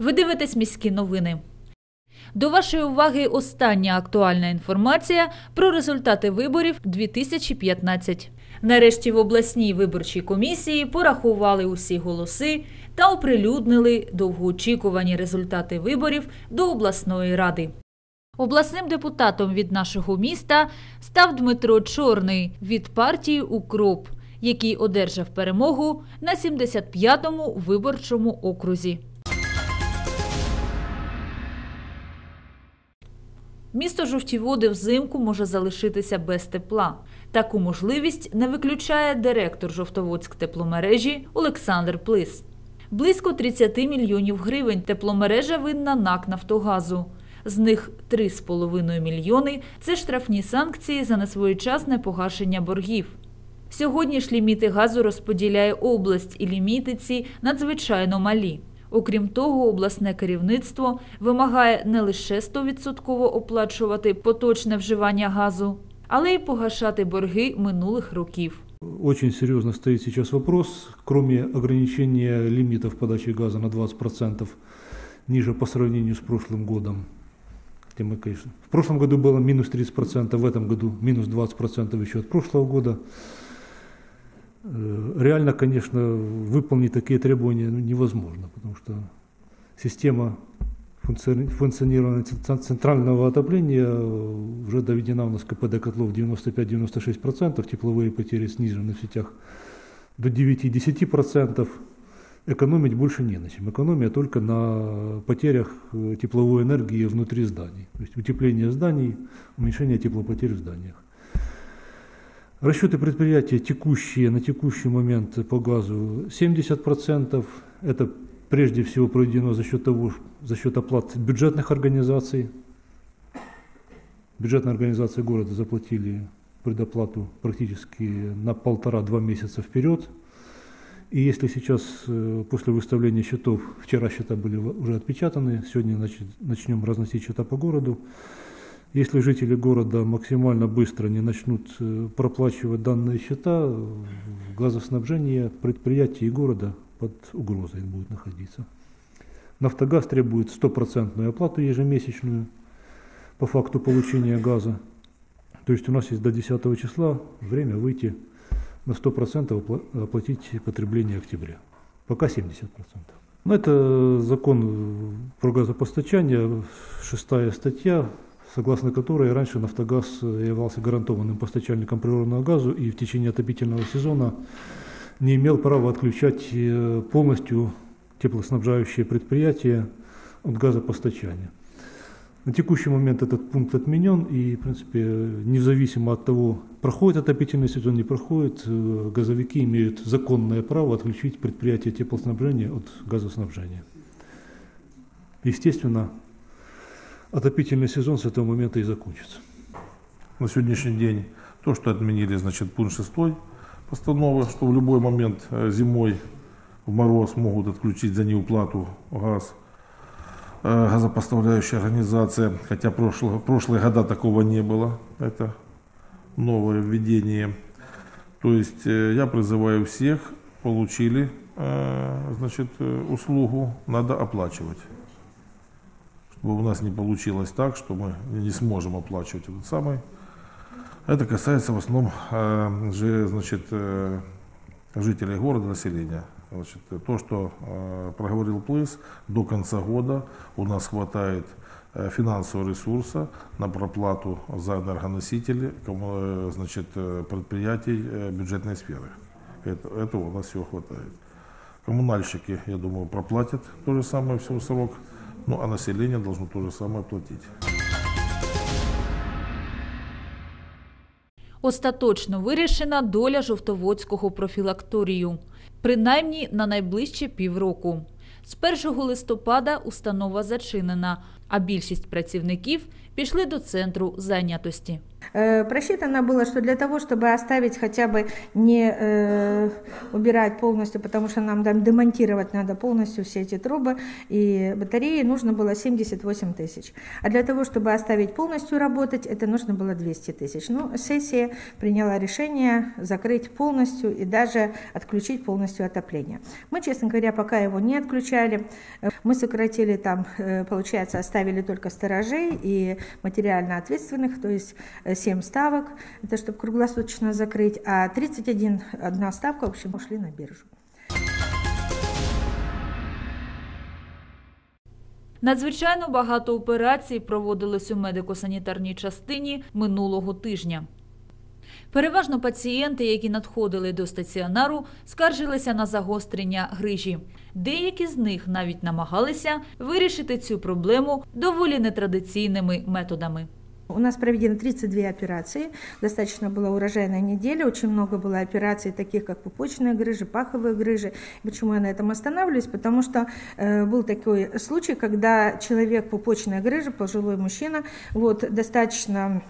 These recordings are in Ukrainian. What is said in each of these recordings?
Ви дивитесь міські новини. До вашої уваги остання актуальна інформація про результати виборів 2015. Нарешті в обласній виборчій комісії порахували усі голоси та оприлюднили довгоочікувані результати виборів до обласної ради. Обласним депутатом від нашого міста став Дмитро Чорний від партії Укроп, який одержав перемогу на 75-му виборчому окрузі. Місто жовті води взимку може залишитися без тепла. Таку можливість не виключає директор Жовтоводськ тепломережі Олександр Плис. Близько 30 мільйонів гривень тепломережа винна НАК Нафтогазу. З них 3,5 мільйони це штрафні санкції за несвоєчасне погашення боргів. Сьогодні ж ліміти газу розподіляє область і ліміти ці надзвичайно малі. Окрім того, обласне керівництво вимагає не лише 100% оплачувати поточне вживання газу, але й погашати борги минулих років. Очень серьезно стоит сейчас вопрос, кроме ограничения лимитов подачи газа на 20% ниже по сравнению с прошлым годом. Хотя мы, конечно, в прошлом году было минус 30%, в этом году минус 20% еще от прошлого года. Э, Реально, конечно, выполнить такие требования ну, невозможно, потому что система функци- функционирования цен- центрального отопления э, уже доведена у нас КПД котлов 95-96%, тепловые потери снижены в сетях до 9-10%. Экономить больше не на чем. Экономия только на потерях э, тепловой энергии внутри зданий. То есть утепление зданий, уменьшение теплопотерь в зданиях. Расчеты предприятия текущие, на текущий момент по газу 70%. Это прежде всего проведено за счет того, за счет оплат бюджетных организаций. Бюджетные организации города заплатили предоплату практически на полтора-два месяца вперед. И если сейчас, э, после выставления счетов, вчера счета были уже отпечатаны, сегодня начнем разносить счета по городу, если жители города максимально быстро не начнут э, проплачивать данные счета, э, газоснабжение предприятий и города под угрозой будет находиться. Нафтогаз требует стопроцентную оплату ежемесячную по факту получения газа. То есть у нас есть до 10 числа время выйти на 100% опла- оплатить потребление октября. Пока 70%. Но это закон э, про газопостачание, шестая статья, согласно которой раньше «Нафтогаз» являлся гарантованным постачальником природного газа и в течение отопительного сезона не имел права отключать э, полностью теплоснабжающие предприятия от газопостачания. На текущий момент этот пункт отменен, и, в принципе, независимо от того, проходит отопительный сезон, не проходит, э, газовики имеют законное право отключить предприятие теплоснабжения от газоснабжения. Естественно, отопительный сезон с этого момента и закончится. на сегодняшний день то, что отменили, значит, пункт 6 постановы, что в любой момент э, зимой в мороз могут отключить за неуплату газ э, газопоставляющая организация, хотя прошло, прошлые года такого не было, это новое введение. То есть э, я призываю всех, получили значит, услугу, надо оплачивать. Чтобы у нас не получилось так, что мы не сможем оплачивать этот самый это касается в основном э, значит, э, жителей города, населения. Значит, то, что э, проговорил Плыс, до конца года у нас хватает э, финансового ресурса на проплату за энергоносители кому, э, значит, э, предприятий э, бюджетной сферы. Это, этого у нас всего хватает. Коммунальщики, я думаю, проплатят то же самое все в срок, ну а население должно то же самое платить. Остаточно вирішена доля жовтоводського профілакторію, принаймні на найближчі півроку. З 1 листопада установа зачинена, а більшість працівників пішли до центру зайнятості. Э, Просчитано было, что для того, чтобы оставить хотя бы не э, убирать полностью, потому что нам там демонтировать надо полностью все эти трубы и батареи, нужно было 78 тысяч. А для того, чтобы оставить полностью работать, это нужно было 200 тысяч. Ну, сессия приняла решение закрыть полностью и даже отключить полностью отопление. Мы, честно говоря, пока его не отключали. Э, Мы сократили там, э, получается, оставили только сторожей и материально ответственных, то есть 7 ставок, это чтобы круглосуточно закрыть, а 31 одна ставка, в общем, ушли на биржу. Надзвичайно багато операцій проводилось у медико-санітарній частині минулого тижня. Переважно пацієнти, які надходили до стаціонару, скаржилися на загострення грижі. Деякі з них навіть намагалися вирішити цю проблему доволі нетрадиційними методами. У нас проведено 32 операции, достаточно была урожайная неделя, очень много было операций, таких как пупочные грыжи, паховые грыжи. Почему я на этом останавливаюсь? Потому что э, был такой случай, когда человек пупочная грыжа, пожилой мужчина, вот, достаточно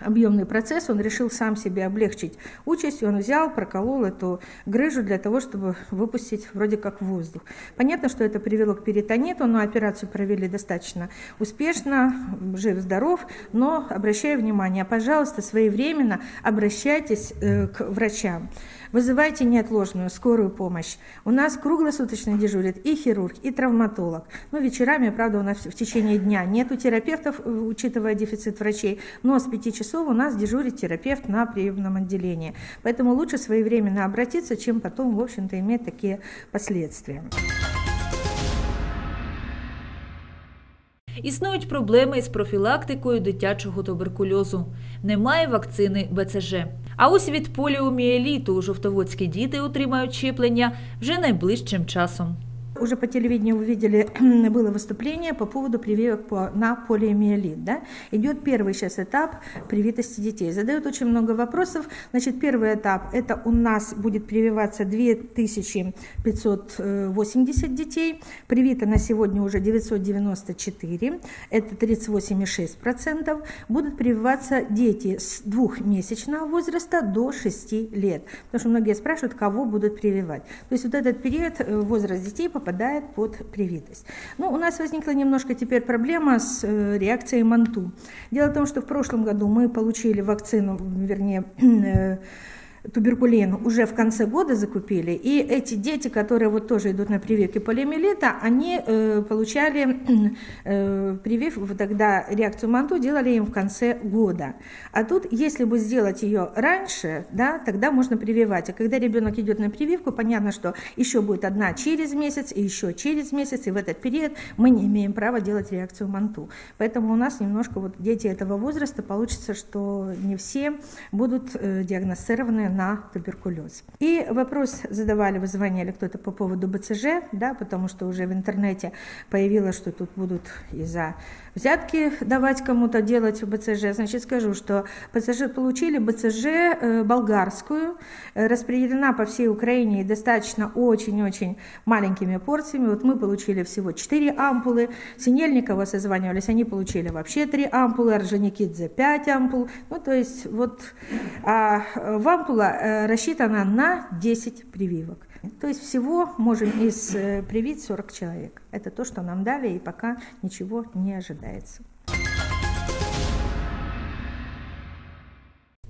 объемный процесс, он решил сам себе облегчить участь, он взял, проколол эту грыжу для того, чтобы выпустить вроде как воздух. Понятно, что это привело к перитониту, но операцию провели достаточно успешно, жив-здоров, но обращаю внимание, пожалуйста, своевременно обращайтесь э, к врачам. Вызывайте неотложную скорую помощь. У нас круглосуточно дежурит и хирург, и травматолог. Ну, вечерами, правда, у нас в течение дня нету терапевтов, э, учитывая дефицит врачей, но с 5 часов у нас дежурит терапевт на приемном отделении. Поэтому лучше своевременно обратиться, чем потом, в общем-то, иметь такие последствия. Існують проблеми із профілактикою дитячого туберкульозу. Немає вакцини БЦЖ. А ось від поліоміеліту жовтоводські діти отримають щеплення вже найближчим часом. Уже по телевидению вы видели, было выступление по поводу прививок по, на полиомиелит. Да? Идет первый сейчас этап привитости детей. Задают очень много вопросов. Значит, первый этап – это у нас будет прививаться 2580 детей. Привито на сегодня уже 994, это 38,6%. Будут прививаться дети с двухмесячного возраста до 6 лет. Потому что многие спрашивают, кого будут прививать. То есть вот этот период, э, возраст детей попадает под привитость. Ну, у нас возникла немножко теперь проблема с э, реакцией МАНТУ. Дело в том, что в прошлом году мы получили вакцину, вернее, э, туберкулин уже в конце года закупили, и эти дети, которые вот тоже идут на прививки полиомиелита, они э, получали э, привив, вот тогда реакцию МАНТУ делали им в конце года. А тут, если бы сделать ее раньше, да, тогда можно прививать. А когда ребенок идет на прививку, понятно, что еще будет одна через месяц, и еще через месяц, и в этот период мы не имеем права делать реакцию МАНТУ. Поэтому у нас немножко вот дети этого возраста получится, что не все будут э, диагностированы на туберкулез. И вопрос задавали, вызывали кто-то по поводу БЦЖ, да, потому что уже в интернете появилось, что тут будут и за взятки давать кому-то делать БЦЖ. Значит, скажу, что БЦЖ получили БЦЖ э, болгарскую, э, распределена по всей Украине достаточно очень-очень маленькими порциями. Вот мы получили всего 4 ампулы, Синельникова созванивались, они получили вообще 3 ампулы, Орджоникидзе 5 ампул. Ну, то есть вот а в ампула э, рассчитана на 10 прививок. То есть всего можем из э, привить 40 человек. Это то, что нам дали, и пока ничего не ожидается.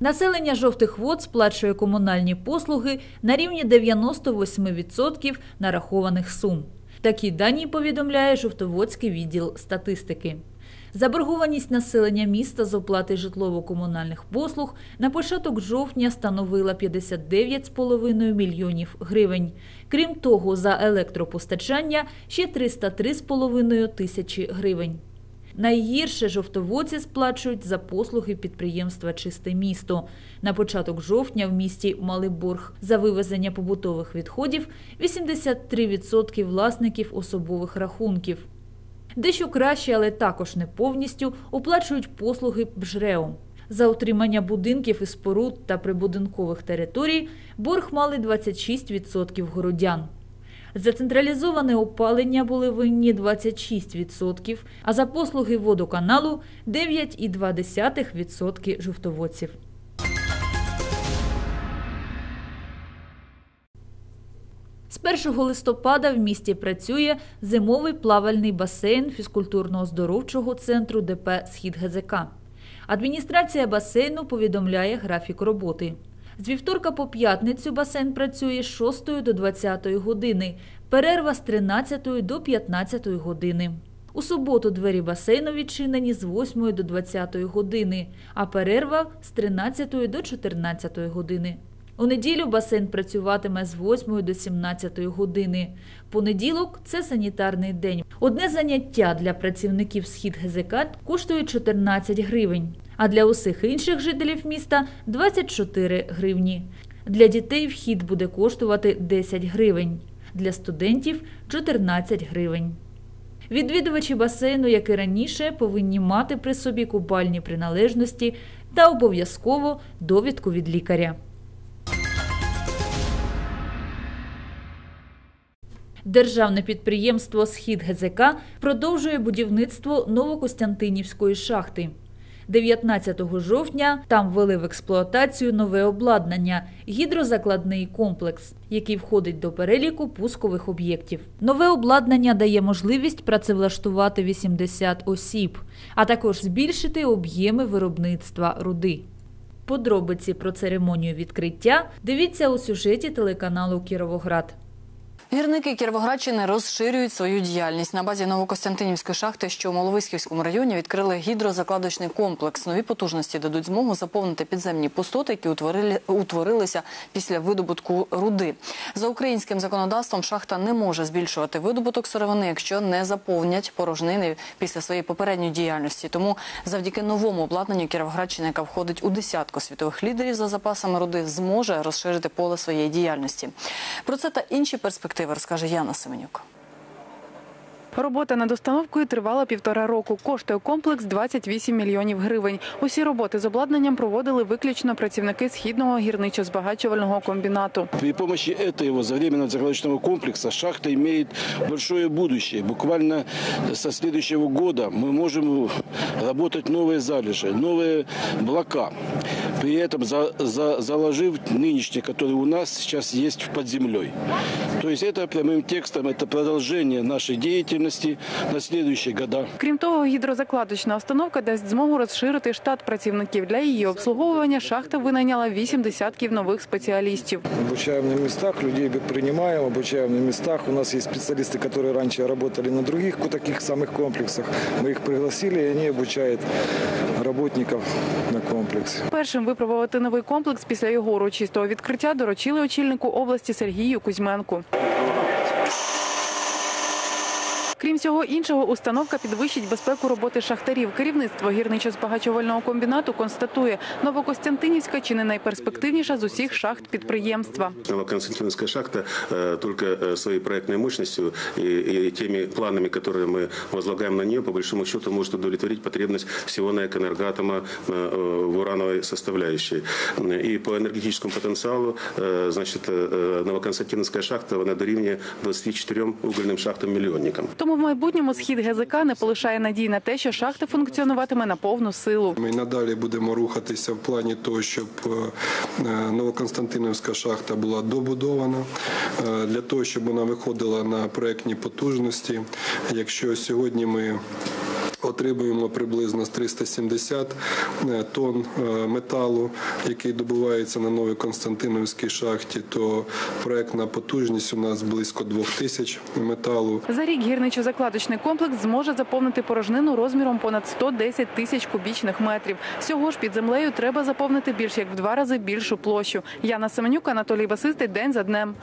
Населення жовтих вод сплачує комунальні послуги на рівні 98% нарахованих сум. Такі дані повідомляє Жовтоводський відділ статистики. Заборгованість населення міста з оплати житлово-комунальних послуг на початок жовтня становила 59,5 мільйонів гривень. Крім того, за електропостачання ще 303,5 тисячі гривень. Найгірше жовтоводці сплачують за послуги підприємства Чисте місто. На початок жовтня в місті мали борг за вивезення побутових відходів 83% власників особових рахунків. Дещо краще, але також не повністю оплачують послуги БЖРЕО. За утримання будинків і споруд та прибудинкових територій борг мали 26% городян. За централізоване опалення були винні 26%, а за послуги водоканалу 9,2% жовтоводців. З 1 листопада в місті працює зимовий плавальний басейн фізкультурно-оздоровчого центру ДП Схід ГЗК. Адміністрація басейну повідомляє графік роботи. З вівторка по п'ятницю басейн працює з 6 до 20 години, перерва з 13 до 15 години. У суботу двері басейну відчинені з 8 до 20 години, а перерва з 13 до 14 години. У неділю басейн працюватиме з 8 до 17 години. Понеділок це санітарний день. Одне заняття для працівників схід ГЗК коштує 14 гривень, а для усіх інших жителів міста 24 гривні. Для дітей вхід буде коштувати 10 гривень, для студентів 14 гривень. Відвідувачі басейну, як і раніше, повинні мати при собі купальні приналежності та обов'язково довідку від лікаря. Державне підприємство Схід ГЗК продовжує будівництво Новокостянтинівської шахти. 19 жовтня там ввели в експлуатацію нове обладнання гідрозакладний комплекс, який входить до переліку пускових об'єктів. Нове обладнання дає можливість працевлаштувати 80 осіб, а також збільшити об'єми виробництва руди. Подробиці про церемонію відкриття дивіться у сюжеті телеканалу Кіровоград. Гірники Кіровоградщини розширюють свою діяльність. На базі Новокостянтинівської шахти, що у Маловиськівському районі, відкрили гідрозакладочний комплекс. Нові потужності дадуть змогу заповнити підземні пустоти, які утворили, утворилися після видобутку руди. За українським законодавством шахта не може збільшувати видобуток сировини, якщо не заповнять порожнини після своєї попередньої діяльності. Тому завдяки новому обладнанню Кіровоградщина, яка входить у десятку світових лідерів за запасами руди, зможе розширити поле своєї діяльності. Про це та інші перспективи розкаже Яна Семенюк. Робота над установкою тривала півтора року. Коштує комплекс 28 мільйонів гривень. Усі роботи з обладнанням проводили виключно працівники східного гірничо-збагачувального комбінату. При помощи этого завременного заградочного комплекса шахта имеет большое будущее. Буквально со следующего года мы можем работать новые залежи, новые блока. При этом за, за- заложив нынешние, которые у нас сейчас есть под землей. То есть это прямым текстом, это продолжение нашей деятельности на следующие года. Крім того, гідрозакладочна установка дасть змогу розширити штат працівників. Для її обслуговування шахта винайняла вісім десятків нових спеціалістів. Обучаем на местах, людей принимаем, обучаем на местах. У нас есть специалисты, которые раньше работали на других ко- таких самых комплексах. Мы их пригласили, и они обучают работников на комплексе. Першим випробувати новий комплекс після його урочистого відкриття доручили очільнику області Сергію Кузьменку. Крім всього іншого, установка підвищить безпеку роботи шахтарів. Керівництво гірничо-збагачувального комбінату констатує, Новокостянтинівська чи не найперспективніша з усіх шахт підприємства. Новоконстантиновская шахта э, только э, своей проектной мощностью и, и теми планами, которые мы возлагаем на нее, по большому счету может удовлетворить потребность всего на энергоатома э, в урановой составляющей. И по энергетическому потенциалу, э, значит, э, Новоконстантиновская шахта, вона дорівнює 24 угольним шахтам-мільйонникам. Тому в майбутньому схід ГЗК не полишає надій на те, що шахта функціонуватиме на повну силу. Ми надалі будемо рухатися в плані того, щоб е, Новоконстантинівська шахта була добудована е, для того, щоб вона виходила на проектні потужності. Якщо сьогодні ми Отримуємо приблизно з 370 тонн е, металу, який добувається на новій Константиновській шахті, то проектна потужність у нас близько 2000 металу. За рік гірничо-закладочний комплекс зможе заповнити порожнину розміром понад 110 тисяч кубічних метрів. Всього ж під землею треба заповнити більш як в два рази більшу площу. Яна Семенюк, Анатолій Басистий. День за днем.